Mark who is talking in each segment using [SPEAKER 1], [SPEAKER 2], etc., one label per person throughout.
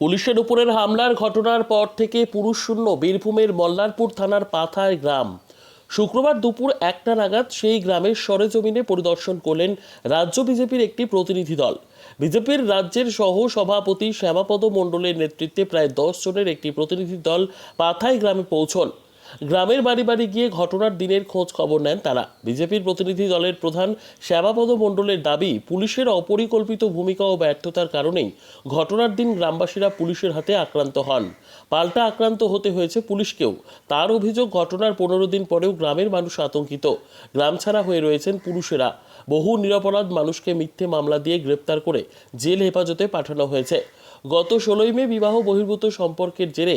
[SPEAKER 1] পুলিশের উপরের হামলার ঘটনার পর থেকে পুরুষ শূন্য বীরভূমের মল্লারপুর থানার পাথায় গ্রাম। শুক্রবার দুপুর একটা নাগাদ সেই গ্রামের সরেজমিনে পরিদর্শন করলেন রাজ্য বিজেপির একটি প্রতিনিধি দল। বিজেপির রাজ্যের সহ সভাপতি শ্যামাপদ মণ্ডলের নেতৃত্বে প্রায় দশ জনের একটি প্রতিনিধি দল পাথায় গ্রামে পৌঁছন। গ্রামের বাড়ি বাড়ি গিয়ে ঘটনার দিনের খোঁজ খবর নেন তারা। বিজেপির প্রতিনিধি দলের প্রধান শ্যামাপদ মণ্ডলের দাবি, পুলিশের অপরিকল্পিত ভূমিকা ও ব্যর্থতার কারণেই ঘটনার দিন গ্রামবাসীরা পুলিশের হাতে আক্রান্ত হন। পাল্টা আক্রান্ত হতে হয়েছে পুলিশকেও। তার অভিযোগ, ঘটনার পনেরো দিন পরেও গ্রামের মানুষ আতঙ্কিত। গ্রাম ছাড়া হয়ে রয়েছেন পুরুষেরা। বহু নিরপরাধ মানুষকে মিথ্যে মামলা দিয়ে গ্রেপ্তার করে জেল হেফাজতে পাঠানো হয়েছে। গত ষোলোই মে বিবাহ বহির্ভূত সম্পর্কের জেরে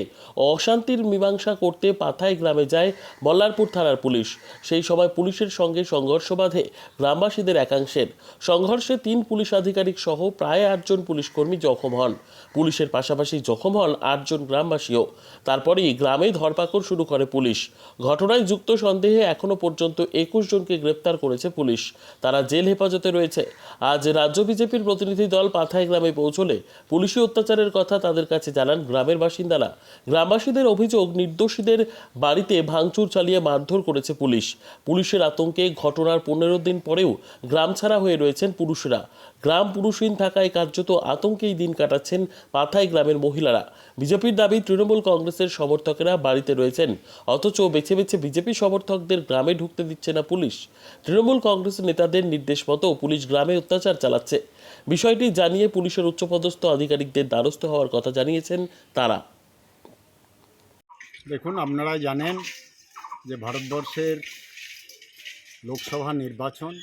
[SPEAKER 1] অশান্তির মীমাংসা করতে পাথায় গ্রামে যায় মল্লারপুর থানার পুলিশ। সেই সময় পুলিশের সঙ্গে সংঘর্ষ বাধে গ্রামবাসীদের একাংশের। সংঘর্ষে তিন পুলিশ আধিকারিক সহ প্রায় আটজন পুলিশকর্মী জখম হন। পুলিশের পাশাপাশি জখম হন আটজন গ্রামবাসীও। তারপরেই গ্রামে ধরপাকড় শুরু করে পুলিশ। ঘটনায় যুক্ত সন্দেহে এখনও পর্যন্ত একুশ জনকে গ্রেপ্তার করেছে পুলিশ। তারা জেল হেফাজতে রয়েছে। আজ রাজ্য বিজেপির প্রতিনিধি দল পাথায় গ্রামে পৌঁছলে পুলিশি অত্যাচারের কথা তাদের কাছে জানান গ্রামের বাসিন্দারা। গ্রামবাসীদের অভিযোগ, নির্দোষীদের বাড়িতে ভাঙচুর চালিয়ে মারধর করেছে পুলিশ। পুলিশের আতঙ্কে ঘটনার পনেরো দিন পরেও গ্রাম ছাড়া হয়ে রয়েছেন পুরুষেরা। গ্রাম পুরুষহীন থাকায় কার্যত আতঙ্কেই দিন কাটাচ্ছেন পাথায় গ্রামের মহিলারা। বিজেপির দাবি, তৃণমূল কংগ্রেসের সমর্থকেরা বাড়িতে রয়েছেন। অথচ বেছে বেছে বিজেপি সমর্থকদের গ্রামে ঢুকতে দিচ্ছে না পুলিশ। তৃণমূল কংগ্রেসের নেতাদের নির্দেশ মতো পুলিশ গ্রামে অত্যাচার চালাচ্ছে। বিষয়টি জানিয়ে পুলিশের উচ্চপদস্থ আধিকারিকদের দ্বারস্থ হওয়ার কথা জানিয়েছেন তারা।
[SPEAKER 2] দেখুন, আপনারা জানেন যে ভারতবর্ষের লোকসভা নির্বাচন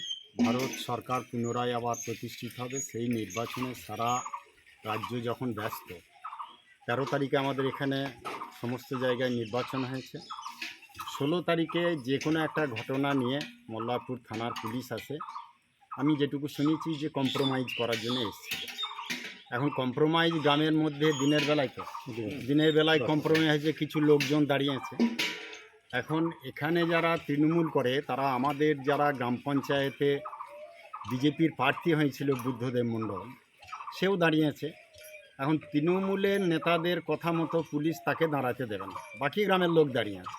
[SPEAKER 2] ভারত সরকার পুনরায় আবার প্রতিষ্ঠিত হবে। সেই নির্বাচনে সারা রাজ্য যখন ব্যস্ত, তেরো তারিখে আমাদের এখানে সমস্ত জায়গায় নির্বাচন হয়েছে। ষোলো তারিখে যে কোনো একটা ঘটনা নিয়ে মল্লারপুর থানার পুলিশ আসে। আমি যেটুকু শুনেছি যে কম্প্রোমাইজ করার জন্য এসেছিল এখন কম্প্রোমাইজ গ্রামের মধ্যে দিনের বেলায় তো। দিনের বেলায় কম্প্রোমাইজ হয়েছে কিছু লোকজন দাঁড়িয়েছে এখন এখানে যারা তৃণমূল করে তারা আমাদের যারা গ্রাম পঞ্চায়েতে বিজেপির প্রার্থী হয়েছিল বুদ্ধদেব মণ্ডল সেও দাঁড়িয়েছে এখন তৃণমূলের নেতাদের কথা মতো পুলিশ তাকে দাঁড়াতে দেবে না। বাকি গ্রামের লোক দাঁড়িয়ে আছে।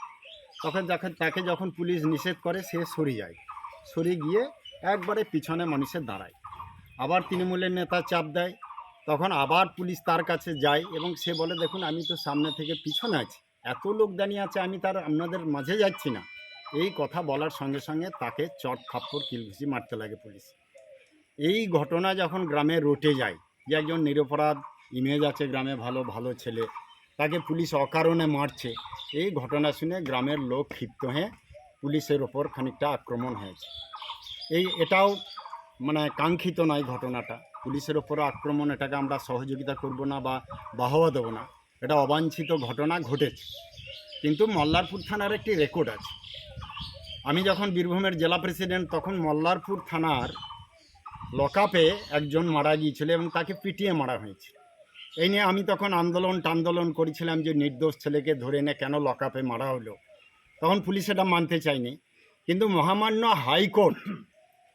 [SPEAKER 2] তখন যখন তাকে যখন পুলিশ নিষেধ করে সে সরে যায়। সরে গিয়ে একবারে পিছনে মানুষের দাঁড়ায়। আবার তৃণমূলের নেতা চাপ দেয়, তখন আবার পুলিশ তার কাছে যায় এবং সে বলে, দেখুন, আমি তো সামনে থেকে পিছনে আছি। এত লোক দাঁড়িয়ে আছে, আমি তার, আপনাদের মাঝে যাচ্ছি না। এই কথা বলার সঙ্গে সঙ্গে তাকে চট খাপ্পড় কিলঘুষি মারতে লাগে পুলিশ। এই ঘটনা যখন গ্রামে রটে যায়, যে একজন নিরপরাধ ইমেজ আছে গ্রামে, ভালো ভালো ছেলে, তাকে পুলিশ অকারণে মারছে, এই ঘটনা শুনে গ্রামের লোক ক্ষিপ্ত হয়ে পুলিশের ওপর খানিকটা আক্রমণ হয়েছে। এই এটাও মানে কাঙ্ক্ষিত নয় ঘটনাটা। পুলিশের ওপর আক্রমণ, এটাকে আমরা সহযোগিতা করব না বা বাহবা দেবো না। এটা অবাঞ্ছিত ঘটনা ঘটেছে। কিন্তু মল্লারপুর থানার একটি রেকর্ড আছে। আমি যখন বীরভূমের জেলা প্রেসিডেন্ট তখন মল্লারপুর থানার লকআপে একজন মারা গিয়েছিল এবং তাকে পিটিয়ে মারা হয়েছিল। এই নিয়ে আমি তখন আন্দোলন টান্দোলন করেছিলাম যে নির্দোষ ছেলেকে ধরে এনে কেন লকআপে মারা হলো। তখন পুলিশ এটা মানতে চায়নি। কিন্তু মহামান্য হাইকোর্ট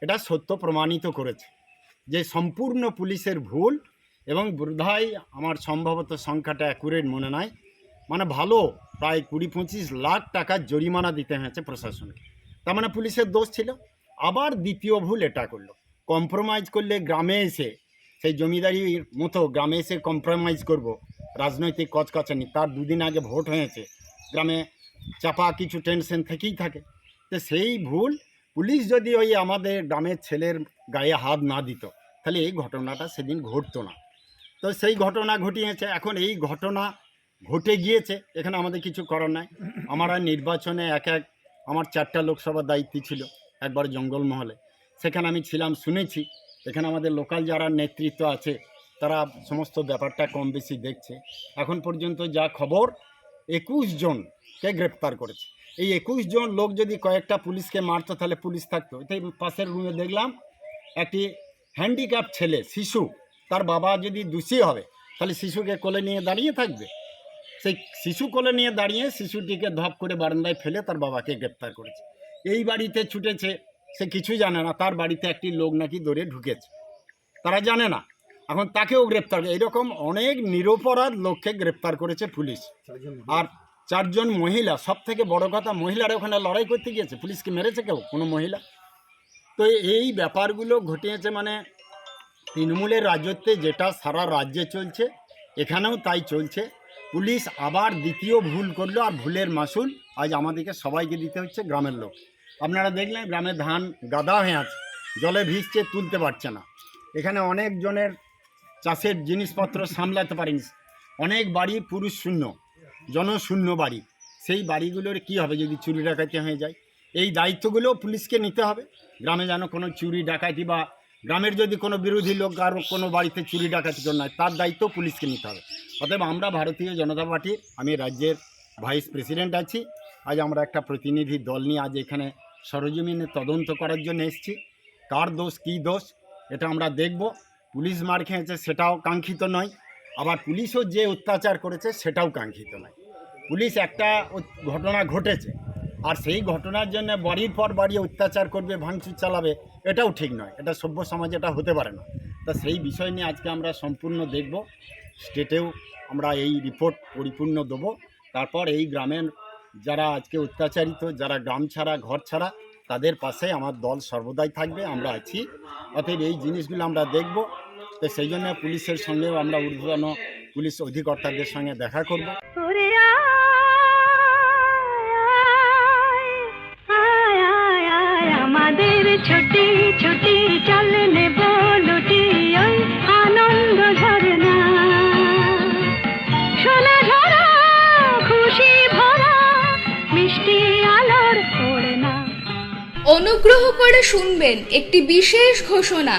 [SPEAKER 2] এটা সত্য প্রমাণিত করেছে যে সম্পূর্ণ পুলিশের ভুল এবং বোধহয় আমার সম্ভবত সংখ্যাটা অ্যাকুরেট মনে নাই। মানে ভালো, প্রায় কুড়ি পঁচিশ লাখ টাকার জরিমানা দিতে হয়েছে প্রশাসনকে। তার মানে পুলিশের দোষ ছিল। আবার দ্বিতীয় ভুল এটা করল। কম্প্রোমাইজ করলে গ্রামে এসে, সেই জমিদারির মতো গ্রামে এসে কম্প্রোমাইজ করব, রাজনৈতিক কচকচানি, তার দুদিন আগে ভোট হয়েছে। গ্রামে চাপা কিছু টেনশন থেকেই থাকে। তো সেই ভুল পুলিশ যদি ওই আমাদের গ্রামের ছেলের গায়ে হাত না দিত, তাহলে এই ঘটনাটা সেদিন ঘটতো না। তো সেই ঘটনা ঘটিয়েছে, এখন এই ঘটনা ঘটে গিয়েছে, এখানে আমাদের কিছু করার নাই। আমরা নির্বাচনে এক এক, আমার চারটা লোকসভার দায়িত্ব ছিল, একবার জঙ্গলমহলে সেখানে আমি ছিলাম, শুনেছি। এখানে আমাদের লোকাল যারা নেতৃত্ব আছে, তারা সমস্ত ব্যাপারটা কম বেশি দেখছে। এখন পর্যন্ত যা খবর, একুশ জনকে গ্রেপ্তার করেছে। এই একুশ জন লোক যদি কয়েকটা পুলিশকে মারতো, তাহলে পুলিশ থাকতো। এটাই পাশের রুমে দেখলাম, একটি হ্যান্ডিক্যাপ ছেলে, শিশু, তার বাবা যদি দোষী হবে, তাহলে শিশুকে কোলে নিয়ে দাঁড়িয়ে থাকবে। সেই শিশু কোলে নিয়ে দাঁড়িয়ে শিশুটিকে ধপ করে বারান্দায় ফেলে তার বাবাকে গ্রেপ্তার করেছে। এই বাড়িতে ছুটেছে, সে কিছুই জানে না, তার বাড়িতে একটি লোক নাকি দৌড়ে ঢুকেছে। তারা জানে না, এখন তাকেও গ্রেপ্তার। এরকম অনেক নিরপরাধ লোককে গ্রেপ্তার করেছে পুলিশ। আর চারজন মহিলা সব থেকে বড় কথা মহিলারা ওখানে লড়াই করতে গিয়েছে। পুলিশকে মেরেছে কেউ? কোনো মহিলা? তো এই ব্যাপারগুলো ঘটিয়েছে মানে তৃণমূলের রাজত্বে যেটা সারা রাজ্যে চলছে, এখানেও তাই চলছে। পুলিশ আবার দ্বিতীয় ভুল করল আর ভুলের মাসুল আজ আমাদেরকে সবাইকে দিতে হচ্ছে গ্রামের লোক। আপনারা দেখলেন গ্রামে ধান গাদা হয়ে আছে, জলে ভিজছে, তুলতে পারছে না। এখানে অনেকজনের চাষের জিনিসপত্র সামলাতে পারেনি। অনেক বাড়ি পুরুষ শূন্য। জনশূন্য বাড়ি। সেই বাড়িগুলোর কি হবে যদি চুরি ডাকাতি হয়ে যায়? এই দায়িত্বগুলো পুলিশকে নিতে হবে। গ্রামে যেন কোনো চুরি ডাকাতি বা গ্রামের যদি কোনো বিরোধী লোক আর কোনো বাড়িতে চুরি ডাকাতি জন্য তার দায়িত্ব পুলিশকে নিতে হবে। অতএব আমরা ভারতীয় জনতা পার্টির আমি রাজ্যের ভাইস প্রেসিডেন্ট আছি। আজ আমরা একটা প্রতিনিধি দল নিয়ে আজ এখানে সরজমিনে তদন্ত করার জন্য এসেছি। কার দোষ, কী দোষ, এটা আমরা দেখব। পুলিশ মার খেয়েছে, সেটাও কাঙ্ক্ষিত নয়। আবার পুলিশও যে অত্যাচার করেছে সেটাও কাঙ্ক্ষিত নয়। পুলিশ একটা ঘটনা ঘটেছে আর সেই ঘটনার জন্য বাড়ির পর বাড়ি অত্যাচার করবে, ভাঙচুর চালাবে, এটাও ঠিক নয়। এটা সভ্য সমাজে এটা হতে পারে না। তা সেই বিষয় নিয়ে আজকে আমরা সম্পূর্ণ দেখব। স্টেটেও আমরা এই রিপোর্ট পরিপূর্ণ দেবো। তারপর এই গ্রামের যারা আজকে অত্যাচারিত, যারা গ্রাম ছাড়া, ঘর ছাড়া, তাদের পাশে আমার দল সর্বদাই থাকবে। আমরা আছি। অতএব এই জিনিসগুলো আমরা দেখব। তো সেই জন্য পুলিশের সঙ্গেও আমরা ঊর্ধ্বতন পুলিশ অধিকর্তাদের সঙ্গে দেখা করব।
[SPEAKER 3] ওরে আয়, আয়, আয়, আয়, আমাদের ছুটি ছুটি চল নেব লুটি ওই আনন্দ ঝরনা সোনা ঝরা খুশি ভরা মিষ্টি আলোর ওড়না।
[SPEAKER 4] অনুগ্রহ করে শুনবেন একটি বিশেষ ঘোষণা।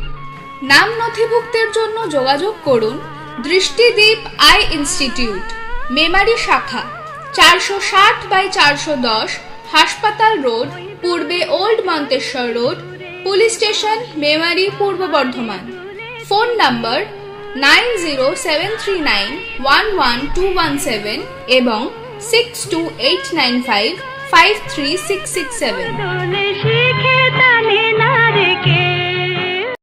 [SPEAKER 4] নাম নথিভুক্তের জন্য যোগাযোগ করুন দৃষ্টিদ্বীপ আই ইনস্টিটিউট, মেমারি শাখা, চারশো ষাট বাই চারশো দশ হাসপাতাল রোড, পূর্বে old Manteswar road, police station, Memari, পূর্ব Bardhaman. Phone number nine zero seven three nine one one two one seven এবং six two eight nine five five three six six seven.